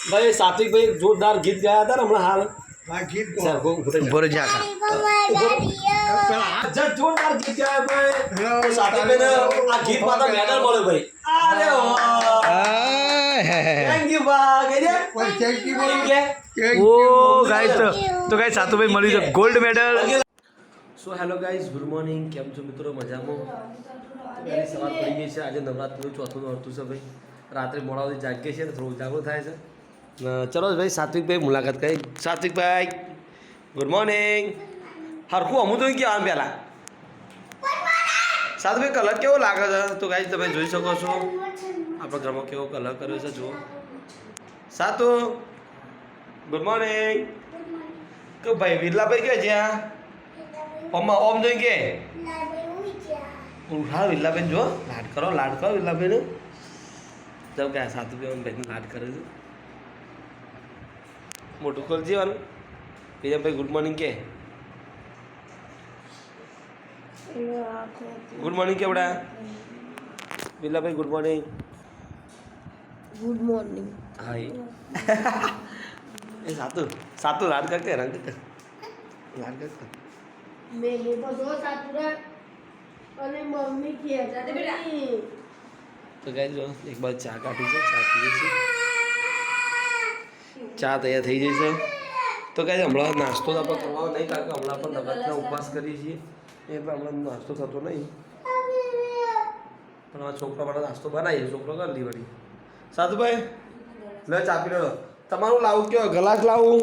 ભાઈ સાત્વિકભાઈ જોરદાર ગીત ગાયા હતા ને હમણાં હાલ. જોરદાર ગીત ગાયા ભાઈ. હેલો, તો આ ગીત મેડલ મળ્યો ભાઈ. ઓ. ગાઈસ તો ગાઈસ સાતુભાઈ મળી છે. Gold medal so hello guys good morning કેમ છો મિત્રો? મજામાં? સવાર પડી ગઈ છે. આજે નવરાત્રિનું ચોથું નોરતું છે ભાઈ. રાત્રે મોડા સુધી જાગીએ છીએ ને થોડું ઉજાગરો થાય છે. ચલો ભાઈ, સાત્વિકભાઈ મુલાકાત કરી. સાત્વિકભાઈ ગુડ મોર્નિંગ હરખું અમુ તો આમ પહેલાં? સાત્વિક કલર કેવો લાગે છે? તો ગાઈ તમે જોઈ શકો છો. આપણા ઘરમાં કેવો કલર કર્યો છે, જુઓ. સાતુ ગુડ મોર્નિંગ કે ભાઈ, વિરલાભાઈ કે જ્યાં ઓમ ઓમ જોઈ કે હા, વિરલાબેન જો લાડ કરો લાડ કરો, વિરલાબેન. જાવ કે આ સાતું બેન બેન લાડ કરે છે. મોટું ખોલ જીવાનું બીજા ભાઈ ગુડ મોર્નિંગ કે. ગુડ મોર્નિંગ કે બડા વિરલાભાઈ ગુડ મોર્નિંગ ગુડ મોર્નિંગ હા એ સાતું સાતું રાત કરતે રંગ લાડ કરતે મેં અને મમ્મી તો જો એક બાજુ ચા કાઢી છે ચા પીએ છે ચા તૈયાર થઈ જઈ છે. તો ગાઈ હમણાં નાસ્તો તો આપણે કરવાનો નહીં, કારણ કે હમણાં પણ નવરાત્રિના ઉપવાસ કરીએ છીએ. એટલે હમણાં નાસ્તો થતો નહીં. પણ આ છોકરા માટે નાસ્તો બનાવીએ, છોકરો કરી લી વળી? સાધુભાઈ, લે ચા પી લો. તમારું લાવું કયો? ગ્લાસ લાવું?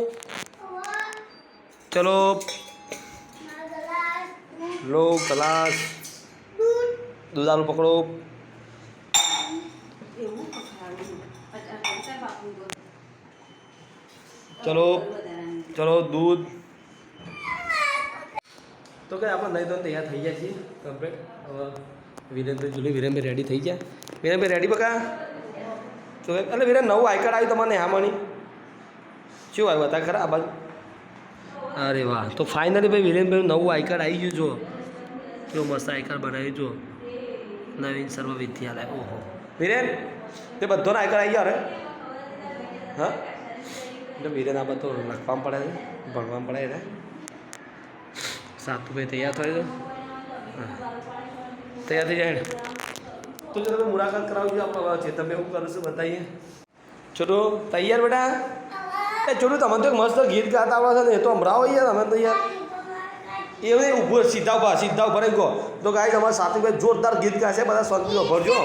ચલો. લો, ગ્લાસ. દૂધ પકડો. ચલો ચલો, દૂધ. તો કે આપણે નહીં તો તૈયાર થઈ ગયા છીએ. કમ્પ્લીટ હવે વિરેનભાઈ જુલી વિરેનભાઈ રેડી થઈ ગયા. વિરેનભાઈ રેડી બકા? તો એટલે વિરેન, નવું આઈ આવ્યું તમારે હા મણી શું આવ્યું હતા ખરા આ બાજુ? અરે વાહ, તો ફાઇનલી ભાઈ વિરેનભાઈ નવું આઈ આવી ગયું જો કેવું મસ્ત આઈ કાર્ડ બનાવ્યું જો નવીન સર્વ વિદ્યાલય ઓહો. વિરેન, તે બધોનો આઈ આવી ગયો અરે હા? એટલે વિરેન આ બધું લખવામાં પડે છે ભણવામાં પડે એટલે સાતુભાઈ તૈયાર થાય છે. હા. તૈયાર થઈ જાય ને? તો જો તમે મુલાકાત કરાવજો આપણે તમે એવું કરું છું બતાવીએ. છોટું તૈયાર બેટા? એ છોટું તમે તો એક મસ્ત ગીત ગાતા આવડે છે ને એ તો હમણાં યાર તમે તો યાર. એવું નહીં ઊભું સીધા ઊભા સીધા ઊભા રહી ગયો તો ગાય તમારા સાતુભાઈ જોરદાર ગીત ગાશે બધા શાંતિ ભરજો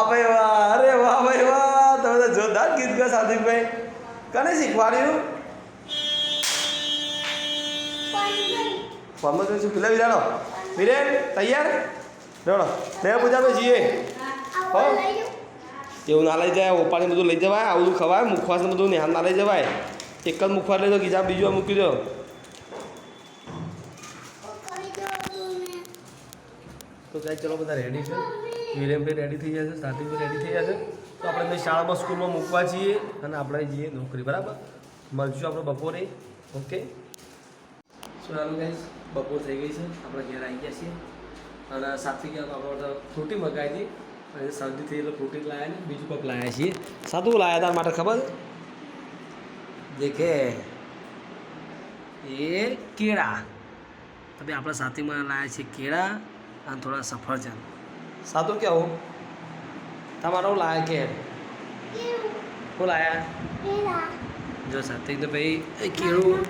વાહ ભાઈ વાહ અરે વાહ ભાઈ વાહ તમે તો જોરદાર ગીત ગા સાદિકભાઈ. કને શીખવાડ્યું? તો શું? પેલા વિરાડો વિરેન તૈયાર? રેડો. બે પૂજા ભાઈ જઈએ એવું ના લઈ જાય ઓપાણી બધું લઈ જવાય આવું ખવાય મુખવાસ બધું નિહાલ ના લઈ જવાય. એક જ મુખવાસ લઈ દો બીજા બીજું મૂકી દો. તો સાહેબ ચલો બધા રેડી છે? વિરેનભાઈ રેડી થઈ જશે સાતિભાઈ રેડી થઈ જશે તો આપણે એમને શાળામાં, સ્કૂલમાં મૂકવા છીએ અને આપણે જઈએ નોકરી, બરાબર? મળશું આપણે બપોરે, ઓકે? સોનાલુ ગાઈસ બપોર થઈ ગઈ છે, આપણે ઘેર આવી ગયા છીએ. અને સાત્વિક આપણે બધા ફ્રૂટી મગાવી હતી. અને શરદી થઈ એટલે ફ્રૂટી લાવ્યા ને, બીજું કંઈક લાવ્યા છીએ. સાતું લાવ્યા હતા માટે ખબર? દેખે, એ કેળા. તમે આપણા સાથીમાં લાવ્યા છીએ કેળા અને થોડા સફરજન. સાતું કેવું? તમારો લાયા કે? શું લાયા જો સાત્વિક તો ભાઈ કેળું.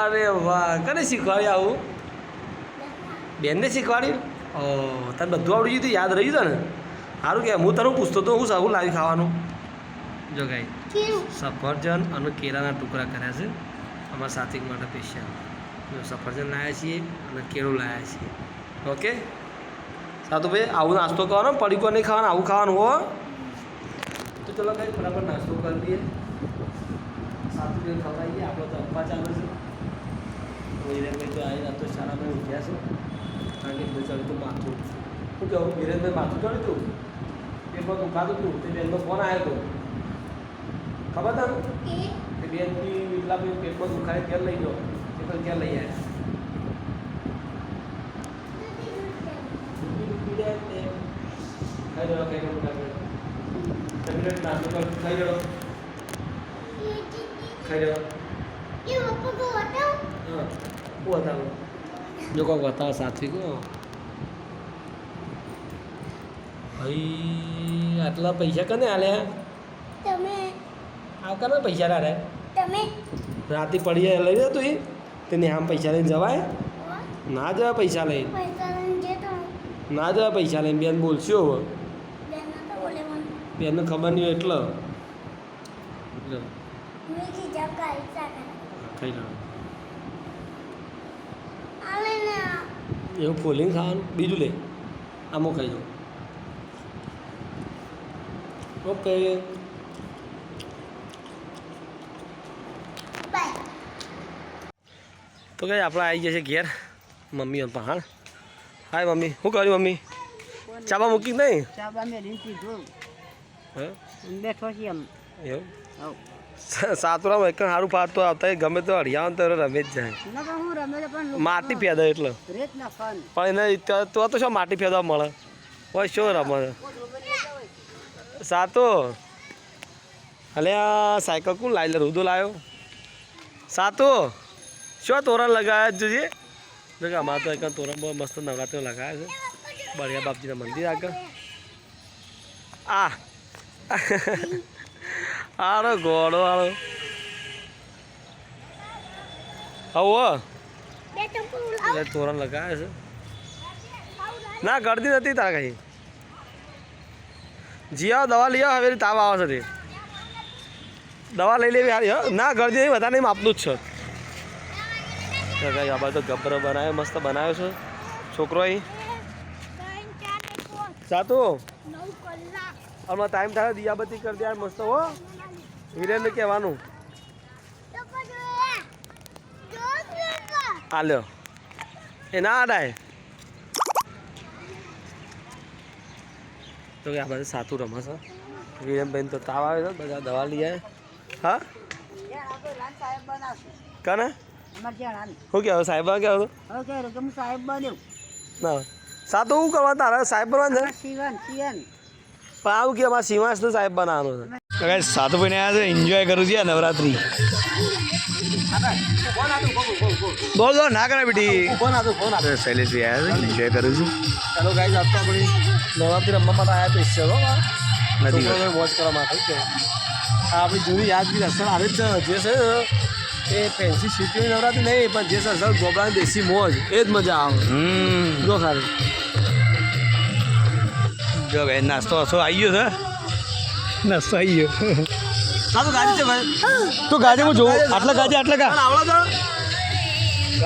અરે વાહ, કને શીખવાડ્યું આવું? બેનને શીખવાડ્યું? ઓ તને બધું આવડી ગયું હતું યાદ રહી તને? ને સારું કે હું તને પૂછતો તો હું સારું લાવી ખાવાનું. જો ગાઈ સફરજન અને કેળાના ટુકડા કર્યા છે અમારા સાત્વિક માટે સ્પેશિયલ જો સફરજન લાવ્યા છીએ અને કેળું લાવ્યા છીએ. ઓકે? સાતું ભાઈ આવું નાસ્તો કરવાનો પડીકો નહીં ખાવાનું આવું ખાવાનું હો. તો ચલો કઈ બરાબર નાસ્તો કરી દઈએ. સાતું ભાઈ ખવડાવીએ આપણો તો અપ્પા ચાલે છે. તો વિરેનભાઈ તો આવી રાતો શાળામાં ઉઠ્યા છે. એમને ચડ્યું હતું માથું શું કહું વિરેનભાઈ માથું ચડ્યું હતું પેટમાં દુખાતું હતું તે બેનનો ફોન આવ્યો હતો ખબર તને? તે બેનથી એટલા ભાઈ પેટમાં દુખાય ત્યાં લઈ ગયો. તે પણ ત્યાં લઈ આવ્યા ખાઈ લો ખાઈ લો ટેબ્લેટ નાસ્તો ખાઈ લો ખાઈ લો હા બતાવો? જો કોઈક બતાવો સાત્વિક હો ભાઈ આટલા પૈસા કને આલ્યા તમે આ કને પૈસા રાડે તમે? રાતે પડીએ લઈ લે તું તેને આમ પૈસા લઈને જવાય? ના જવા પૈસા લઈને? ના જવા પૈસા લઈને? બેન બોલશો હવે બેનને ખબર નહીં હોય એટલે. એટલે ખાઈ લો આલે ને એવું ફોલીને ખાવાનું બીજું લે. આમાં ખાઈ જાઓ ઓકે તો કઈ આપણે આવી જશે ઘેર. મમ્મી પહાણ હાય મમ્મી. શું કર્યું મમ્મી? ચાબા મૂકી નહીં? ચાબા મેં બેઠો છે એમ. એવું? સાતરામાં એક સારું ફાટતો આવતા ગમે તો હરિયાણ તો રમે જ જાય. માટી ફેદા એટલે. પણ એને તો તો શું માટી ફેદા મળે? હોય શું રમે? સાતો. અલે સાયકલ કોણ લાવી લે? રુદો લાવ્યો? સાતો શું તોરણ લગાવ્યા જોઈએ જો અમારે તો એક તોરણ બહુ મસ્ત નવરાત્રિ લગાવ્યા છે. બળિયા બાપજીના મંદિર આગળ. આ. આરો ગોળો આરો આવો. એટલે તોરણ લગાવે છે. ના ગળદી નથી તાર કઈ. જી આવો દવા લઈ આવો હવે તાવ આવે છે તે. દવા લઈ લેવી હારી હો. ના ગળદી નહીં વધારે નહીં માપનું જ છે. કઈ આ તો ગભરો બનાવ્યો મસ્ત બનાવ્યો છે. છોકરો અહીં. સાતું હમણાં ટાઈમ થાય દિયાબત્તી કરી દે મસ્ત હો. હિરેનને કહેવાનું. લ્યો. એ ના અડાય. તો કે આ બધા સાતું રમા છે વિરેનભાઈ તો તાવ આવે છે બધા દવા લઈ આવે હા? કને? શું કહેવું સાહેબ કહેવું હવે કહે સાહેબ બન્યો ના. સાતું શું કરવા તારે સાહેબ બનવાનું છે? પણ આવું કે અમારે સાહેબ બનાવવાનું છે. તો સાધુ સાતુભાઈને આવ્યા છે એન્જોય કરું છું નવરાત્રી. બોલ બોલ ના કરે બેટી. ફોન આતો ફોન તો શૈલેષભાઈ આવ્યા છે એન્જોય કરું છું. ચાલો ગાઈ આપતો આપણી નવરાત્રી રમવા માટે આવ્યા તો હો નથી વોચ કરવા માટે આ આપણી જૂની યાદગીર અસર આવે જ છે જે છે એ ફેન્સી સિટીની નવરાત્રી નહીં પણ જે છે અસર ગોબરાની દેશી મોજ. એ જ મજા આવે. હમ. જો સારું જો ભાઈ નાસ્તો વાસ્તો આવી ગયો છે. આવી ગયો હા. ગાડી છે ભાઈ. તો ગાજે હું જોઉં. આટલા ગાજે આટલા ગા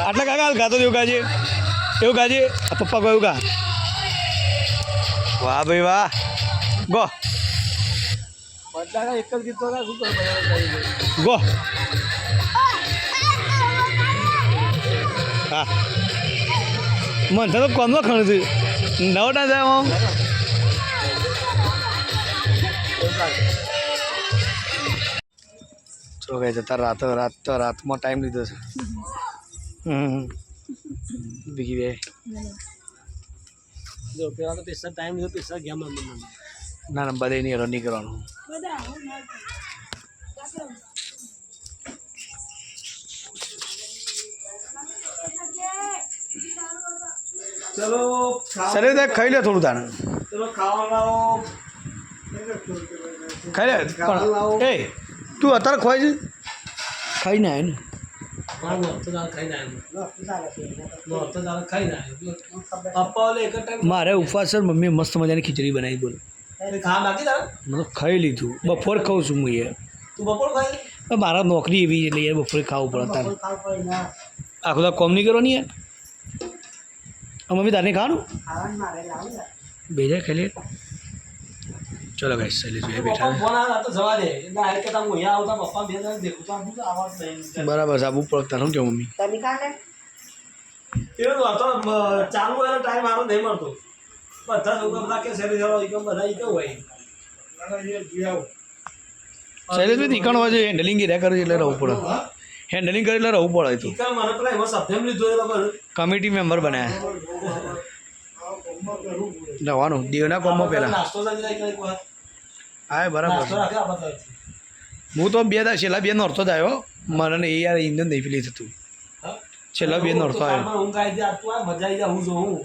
આટલા કાકા હાલ ગાતો એવું ગાજે? એવું ગાજે? આ પપ્પા કહો એવું ગા વાહ ભાઈ વાહ. ગો. એક જ ગીત ગો. હા. મન તો કોમનો ખણું છું. નવટા જાય આમ જો જતા રાતો રાત તો રાતમાં ટાઈમ લીધો છે. હમ. બીજી બે. જો પેલા તો પૈસા ટાઈમ લીધો પૈસા ગયા. મને ના ના બધે નહીં રનિંગ કરવાનું. ચલો સરે ખાઈ લે થોડું તાણ. ચલો ખાવા લાવો ખાઈ લે. પણ એ તું અત્યારે ખોવાઈ છે? ને ને. ખાઈને આવ્યો ટાઈમ મારે ઉપવાસ છે મમ્મીએ મસ્ત મજાની ખીચડી બનાવી બોલ. ખાવા બાકી તારે? મેં તો ખાઈ લીધું. બપોર ખાઉં છું હું યાર. બપોર મારા નોકરી એવી એટલે યાર બપોરે ખાવું પડે તારે. આખો તો કોમ નહીં કરવાની યાર? મમ્મી તારે ખાવાનું? ખાવાનું મારે લાવું ને. બે જાય ખાઈ લે. ચલો ગાઈસ શૈલેષભાઈ બેઠા ફોન આવ્યો તો જવા દે. એટલે આ કે તમે અહીંયા આવતા પપ્પા બે જણ દેખું તો આમ શું આવાજ નહીં બરાબર સાબુ પડતા શું કેવું મમ્મી? એવું હતો ચાલુ એનો ટાઈમ આનો નહીં મળતો. બધા લોકો બધા કે શેરી જવા એકમ બધા ઈ કેવું હોય? શૈલેષભાઈ નીકળ હોય છે હેન્ડલિંગ રહ્યા કરે એટલે રહેવું પડે. હેન્ડલિંગ કરે એટલે રહેવું પડે તો. ઈ મને પેલા એમાં સભ્યમ લીધો કમિટી મેમ્બર બનાયા. જવાનું દેવના કોમમાં પહેલાં. હા બરાબર. હું તો બે દા છેલ્લા બે નોરતો જ આવ્યો મને એ યાર ઇન્જન નહીં પેલી થતું છેલ્લા બે નોરતો આવ્યો મજા આવી હું જોઉં.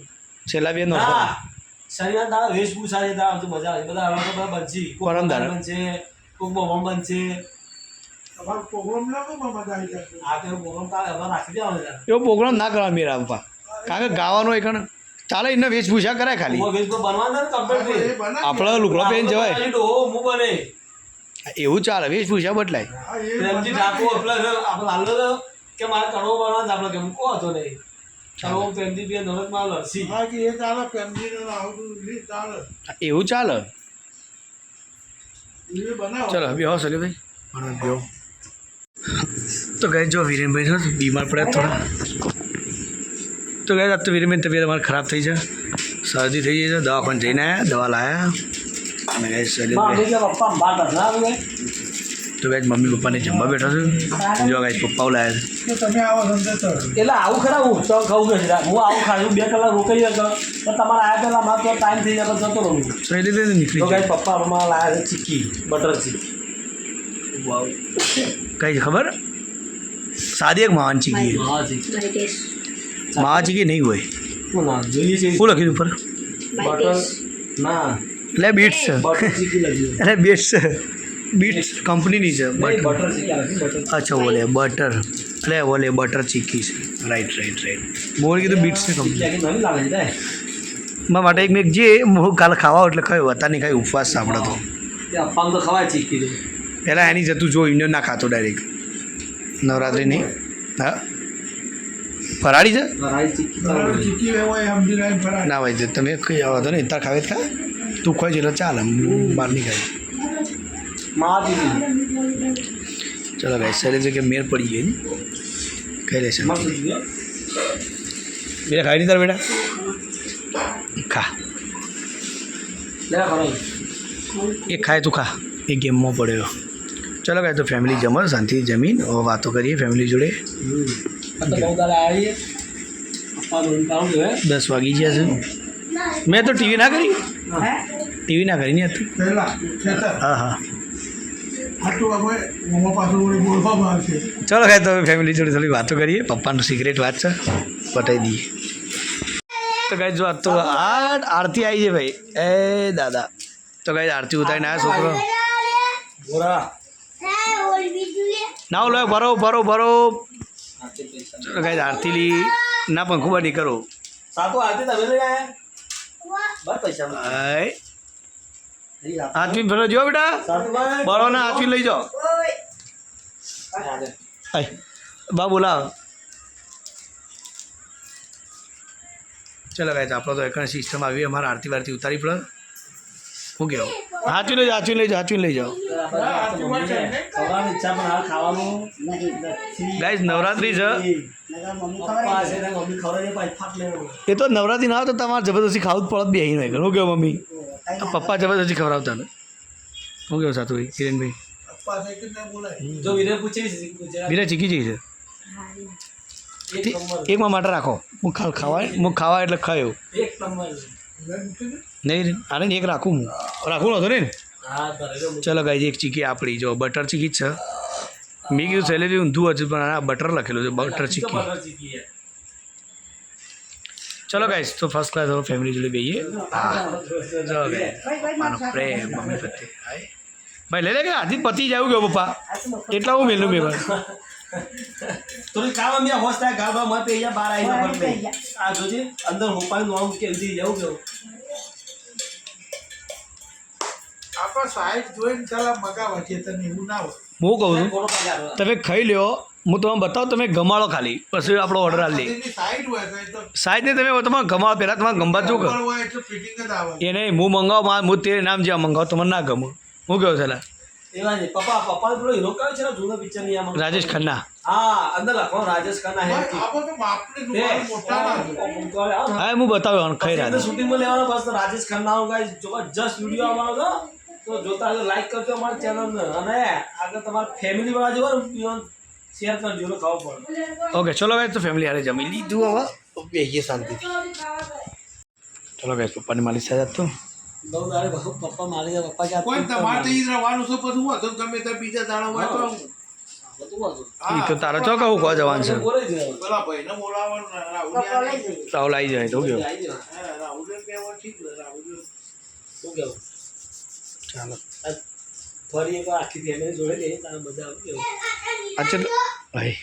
છેલ્લા બે નોરતો ના, શનિવાર દાડા વેશભૂષા છે, મજા આવે. બધા આવા તો બધા બનશે. પરમ દાડા. બનશે, કોક બનશે. એવું હવે પ્રોગ્રામ ના કરવા મેરા કારણ કે ગાવાનો એ કણ ચાલે એને વેશભૂષા કરાય ખાલી. આપણા લુગડો પહેરીને જવાય. એવું ચાલે વેશભૂષા બદલાય. કે મારે કડવો બનવાનો આપણે કે મૂકો હતો નહીં. એવું ચાલે. ચલો બેહો સલી ભાઈ મને બેહો. તો ગઈ જો વિરેનભાઈ બીમાર પડ્યા થોડા. તો ગયા આજ તો વિરેનભાઈ તબિયત અમારી ખરાબ થઈ છે. શરદી થઈ ગઈ છે દવાખાને જઈને આવ્યા દવા લાયા. અને ગઈ શરદી તો ગઈ મમ્મી પપ્પાને જમવા બેઠા છે. જો ગઈ પપ્પાઓ લાયા છે. એટલે આવું ખરા હું તો ખાવું કે હું આવું ખાયું બે કલાક રોકાઈ જતો તો તમારે આવ્યા પહેલાં મારે તો ટાઈમ થઈ જતો જતો રહું. શૈલેષભાઈ નીકળી તો જાય કઈ પપ્પા અમારા લાયા છે ચીક્કી બટર ચીક્કી કઈ ખબર? સાદી એક મહાન ચીકી ચીક્કી મહા કે નહીં હોય. શું લખ્યું ઉપર? બટર એટલે બીટ્સ અરે બીટ્સ છે. બીટ્સ કંપનીની છે. બટર અચ્છા ઓલે બટર એટલે ઓલે બટર ચીકી છે. રાઈટ રાઈટ રાઈટ મોર કીધું બીટ્સ છે કંપની મારા માટે એક મેં જે હું કાલે ખાવા એટલે ખાયો હતા નહીં ખાઈ ઉપવાસ સાંભળો તો ખવાય ચીકી પહેલાં એની જતું જો ઇન્ડિયન ના ખાતો ડાયરેક્ટ નવરાત્રિની. હા. ફરાળી છે? ના ભાઈ તમે કઈ વાંધો નહીં તાર ખાવે ખા તું ખોઈ છે એટલે ચાલે હું બહાર નહીં. ખાઈ ચલો ભાઈ શરીર છે કે મેર પડી ગઈ ખાઈ લેશે. મસ્ત બેટા ખાઈ નહીં તાર બેટા? ખા. લે એ ખાય તું ખા. એ ગેમમાં પડ્યો. ચલો ભાઈ તો ફેમિલી જમો શાંતિથી જમીન વાતો કરીએ ફેમિલી જોડે. દસ વાગી ગયા છે. મેં તો ટીવી ના કરી? ટીવી ના કરી નહીં હતી હા હા. ચલો ભાઈ તો ફેમિલી જોડે થોડી વાતો કરીએ. પપ્પાનું સિક્રેટ વાત છે. પટાઈ દઈએ. તો કાંઈ જો તો આ આરતી આવી છે ભાઈ. એ દાદા. તો ગાઈ આરતી ઉતારીને આવ્યા છોકરો. બોરા ઓલ ના લો ભરો ભરો ભરો. ચલો ગાઈ આરતી લી ના પણ ખૂબ નહીં કરો. સાતો આતે તમે લઈ આયા? બસ પૈસા આય હાથવી ફેરો જો બેટા. બળો ના હાથવી લઈ જાઓ. બા બોલાવ. ચલો ગાય આપણો તો એકણ સિસ્ટમ આવી અમારે આરતી વારતી ઉતારી પડે. શું કહેવું? હાથવી લઈ જાઓ હાથવી લઈ જાઓ લઈ જાઓ. ગાઈઝ નવરાત્રી છે એ તો નવરાત્રી ના આવે તો તમારે જબરદસ્તી ખાવું જ બી બે અહીં હોય શું કહો મમ્મી? પપ્પા જબરદસ્તી ખવડાવતા ને. શું કહો સાતુભાઈ કિરણભાઈ? જો વિનય પૂછે છે બીરા ચીકી જઈ છે. એકમાં માટે રાખો. હું ખાવ ખાવાય હું ખાવા એટલે ખાયો નહીં આને એક રાખું હું. રાખવું નહોતું ને? ચલો ગાઈ એક ચીકી આપણી જો બટર ચીકી જ છે. મેં કીધું સેલેરી ઊંધું હતું પણ આ બટર લખેલું છે બટર ચીકી. ચલો ગાઈસ તો ફર્સ્ટ ક્લાસ હવે ફેમિલી જોડે બેહીએ. હા. ચલો ભાઈ ભાઈ માનો પ્રેમ મમ્મી પતિ. ભાઈ લઈ લે કે? આથી પતિ જાવું ગયો પપ્પા? એટલા હું મેલું મેં થોડી કામ અમે હોશ થાય ગાભા મત અહીંયા બહાર આવીને ગયા. આ જોજે અંદર હોપાનું નામ કે જઈ જવું કેવું? આપણા સાઈડ જોઈને ચાલા મગા છે તને એવું ના હોય. હું કહું છું આલો. તમે ખાઈ લ્યો હું તમને બતાવું તમે ગમાડો ખાલી. પછી આપણો ઓર્ડર આ સાઈડ તો સાહેબ ને તમે તમારે ગમાડો પહેલાં તમારે ગમવા શું કરો હોય એટલે ફિટિંગ જ આવે. એ નહીં હું મંગાવું મા- હું તે નામ જ્યાં મંગાવું તમને ના ગમું હું કહ્યું છેલ્લા એવા નહીં. પપ્પા પપ્પા પેલો હીરો કયો છે ને? જૂનો પિક્ચરની આમાં? રાજેશ ખન્ના. હા અંદર લખો રાજેશ ખન્ના હે હા. હું બતાવ્યો ખાઈ રહ્યા શૂટિંગમાં લેવાનો બસ તો રાજેશ ખન્ના હું ગાઈસ જબરજસ્ત વીડિયો આવવાનો હતો. તો જોતા જો લાઈક કરજો અમારી ચેનલ અને આગળ તમારા ફેમિલી વાળા જોવા શેર કરજો ખાવ પડે. ઓકે ચલો ગાઈસ તો ફેમિલી હારે જમી લીધું હવે. બેહીએ શાંતિ ચલો ગાઈસ પપ્પાની માલિશ થઈ તો બહુ દાડે બહુ પપ્પા મારી પપ્પા ક્યાં કોઈ તમારે તો ઈ જ રહેવાનું પછી હું હતું? ગમે તે બીજા દાડા હોય તો બધું તો તારે ચો કહું કહો જવાનું છે. પેલા ને રાહુલ રાહુલ આવી જાય તો કેવું રાહુલ ઠીક રાહુલ શું કહેવું? ચાલો. ફરી એક આખી ફેમિલી જોડે લઈએ તારે મજા આવી ગયો અચ્છા ભાઈ.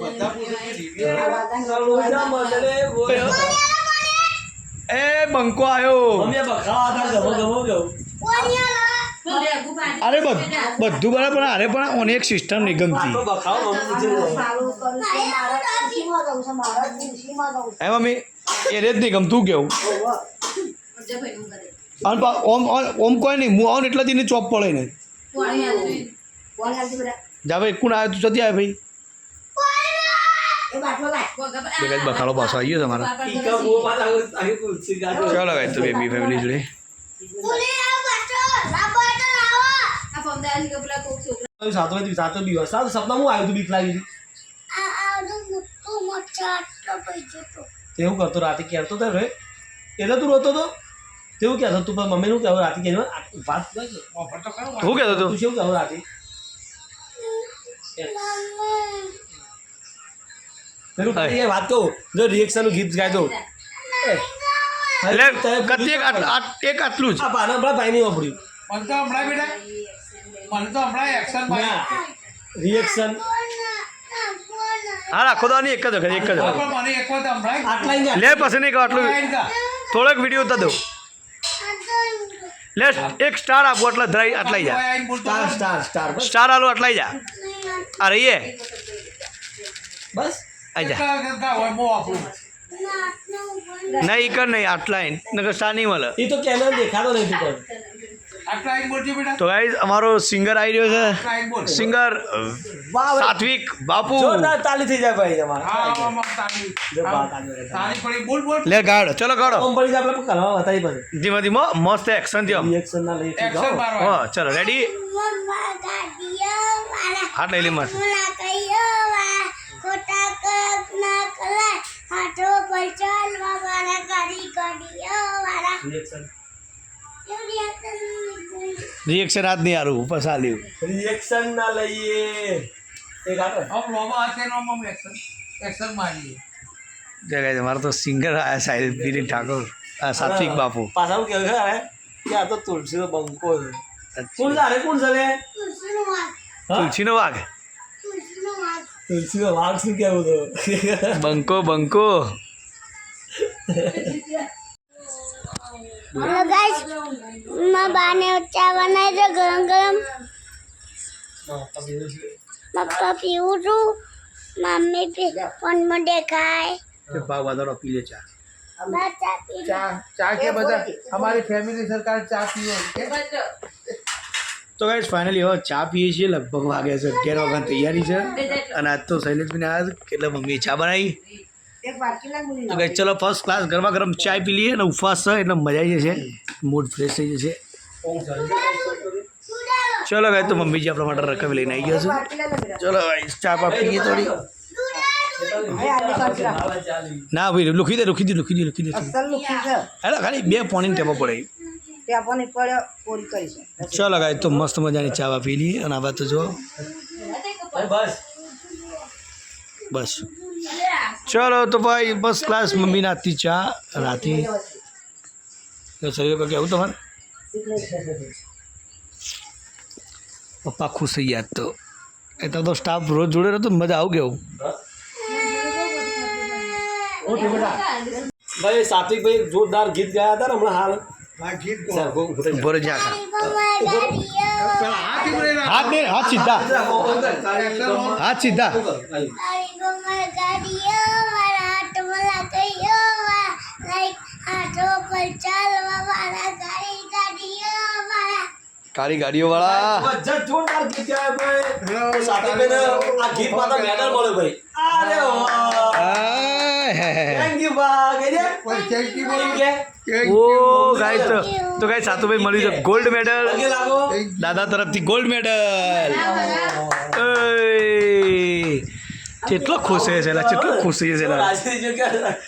બધા પૂછે કે એ બંકો આવ્યો. અરે બધ- બધું બરાબર પણ અરે પણ ઓને એક સિસ્ટમ નહીં ગમતી બખાવો મમ્મી નીચે ગયો. હે મમ્મી એ રેત નહીં ગમતું કેવું ઓમ ઓમ- ઓમ કોઈ નહીં હું આવું એટલા જ ચોપ પડે ને જા ભાઈ કોણ આવ્યો તું જતી આવે ભાઈ બે બખાડો પાછો આવી ગયો તમારો. ચાલો ભાઈ તો બેબી ફેમિલી જોડે સાતો સાતો દિવસ સાત સપના હું આવ્યું હતું બીક લાગી. તેવું કરતો રાતે કહેતો હતો રે એટલે તું રોતો હતો તેવું કહેતો તું પણ મમ્મીનું કહેવું રાતે કહેવું આ વાત શું કહેતો તું શું કહેવું રાતે. એ વાત કહું જો રિએક્શન ગીત ગાય દઉં એટલે એક આટ- આટ- એક આટલું જ. આ પાના આપણા ભાઈ નહીં વાપર્યું મને તો હમણાં બેટા મને તો હમણાં એક્શન રિએક્શન હા રાખો તો નહીં એક જ વખત એક જ વખત. હમણાં લે પછી નહીં કહો આટલું. થોડોક વીડિયો તો દઉં લે એક સ્ટાર આપો એટલે ધરાઈ આટલાઈ જા. સ્ટાર સ્ટાર સ્ટાર બસ. સ્ટાર આલો આટલાઈ જા. આ રહીએ. બસ. આઈ એ કર નહીં આટલાઈન નકર નહીં મળે? એ તો કેમેરા દેખાતો નહીં તું પણ તો ગાઈઝ અમારો સિંગર આવી રહ્યો છે. સિંગર સાત્વિક બાપુ. તાલી થઈ જાય ભાઈ લે ગાડો ચલો ગાડો ધીમે ધીમો મસ્ત એક્શન થયો. ના હા ચલો રેડી હાથ લઈ લે મસ્ત. ખોટા કપ ના હાથો પર ચાલવા વાળા ગાડી ગાડીઓ વાળા રિએક્શન રિએક્શન આજ નહીં આરું ઉપર સાલ્યું રિએક્શન ના લઈએ એક હવે નો એક્શન એક્શન મારીએ ગાઈઝ તો સિંગર આયા સાહેબ વિરીન ઠાકોર. આ સાત્વિક બાપુ. પાછા હું કેવું છે કે આ તો તુલસીનો બંકો છે. તુલસી અરે કોણ છે તુલસી તુલસીનો વાઘ તુલસી નો વાઘ. તુલસીનો વાગ શું કેવું તો? બંકો બંકો. હેલો ગાઈસમાં બાને ચા બનાવી દો ગરમ ગરમ. પપ્પા પીવું છું મમ્મી પી ફોનમાં દેખાય. બા વધારો પી ચા. બધા? અમારી ફેમિલી સરકાર ચા પીવો તો ગાઈઝ ફાઇનલી હવે ચા પીએ છીએ. લગભગ વાગે છે અગિયાર વાગ્યા તૈયારી છે. અને આજ તો શૈલેષભાઈને આવ્યા એટલે મમ્મીએ ચા બનાવી? તો ગાઈઝ ચલો ફર્સ્ટ ક્લાસ ગરમા ગરમ ચા પી લઈએ અને ઉપવાસ છે એટલે મજા આવી જશે. મૂડ ફ્રેશ થઈ જશે. ચલો ભાઈ તો મમ્મીજી આપણા માટે રકમ લઈને આવી ગયા છે. ચલો ભાઈ ચા પા પીએ થોડી. ના ભાઈ લુખી દે લુખી દે લુખી દે લુખી દે. એટલે ખાલી બે પોણી ટેપો પડે. ચલો ગાય તો મસ્ત મજાની ચા વા પી લઈએ અને આ વાત તો જો બસ. બસ ચલો તો ભાઈ બસ ક્લાસ મમ્મી નાતી ચા રાતે. તો શરીર પર કેવું તમારે? પપ્પા ખુશ થઈ ગયા તો. એ તો સ્ટાફ રોજ જોડે રહેતો મજા આવું કેવું? ભાઈ સાત્વિક ભાઈ જોરદાર ગીત ગાયા હતા ને હમણાં હાલ. આ જ હાથ દે હાથ સીધા. હાથ સીધા હાથો પર ચાલવા વાળા કાળી ગાડીઓ વાળા જોરદાર ગીત ગાય ભાઈ. સાથે આ ગીતમાં મેડલ મળ્યો ભાઈ. અરે વાહ. થેન્ક યુ બા કે જે Thank you, Thank you. ઓ ગાઈસ તો ગાઈસ સાતુભાઈ મળ્યું છે. ગોલ્ડ મેડલ દાદા તરફથી ગોલ્ડ મેડલ કેટલો ખુશ છે એલા કેટલો ખુશ છે એલા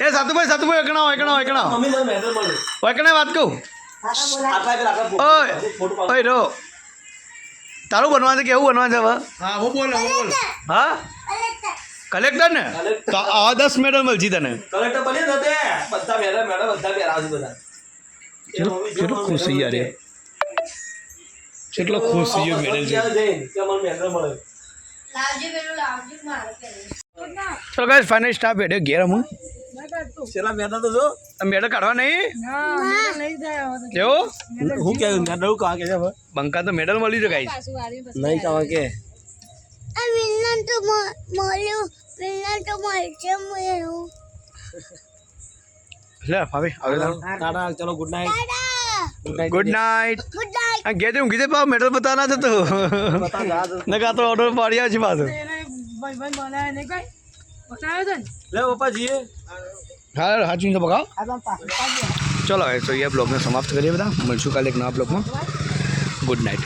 એ સાતુભાઈ સાતુભાઈ એકણાઓ એકણાઓ એકણાઓ મમ્મી મને મેડલ મળ્યો. એકણે વાત કહું? ઓય ફોટો ઓય રો. તારું બનવાનું છે કેવું બનવાનું છે હવે? હા હું બોલો હા કલેક્ટર. ને. તો આવા દસ મેડલ મળશે તને. કલેક્ટર બની તે બધા મેડલ મેડલ બધા પહેરાવ બધા. કેટલો ખુશ થઈ યાર કેટલો ખુશ થઈ ગયો મેડલ છે ચલો ગાઈસ ફાઇનલ સ્ટાફ હેડે ઘેર હું. છેલ્લા મેડલ તો જો. મેડલ કાઢવા નહીં? કેવો હું કે મેડલ કહા કે છે બંકા તો મેડલ મળી જાય ગાઈસ. નહીં કહા કે? વિલન તો મળ્યું વિલન તો મળશે મળ્યું લે ભાભી આવે ટાટા ચલો good night good night good night આ ઘેર હું કીધે પાવ મેડલ બતાવના છે તો નકા તો ઓર્ડર પાડી આવ્યો છે પાછું લે પપ્પા જીએ હા હાચું તો બગાવ ચલો એ તો એ બ્લોગને સમાપ્ત કરીએ બધા. મળશું કાલે એક નવા બ્લોગમાં. Good night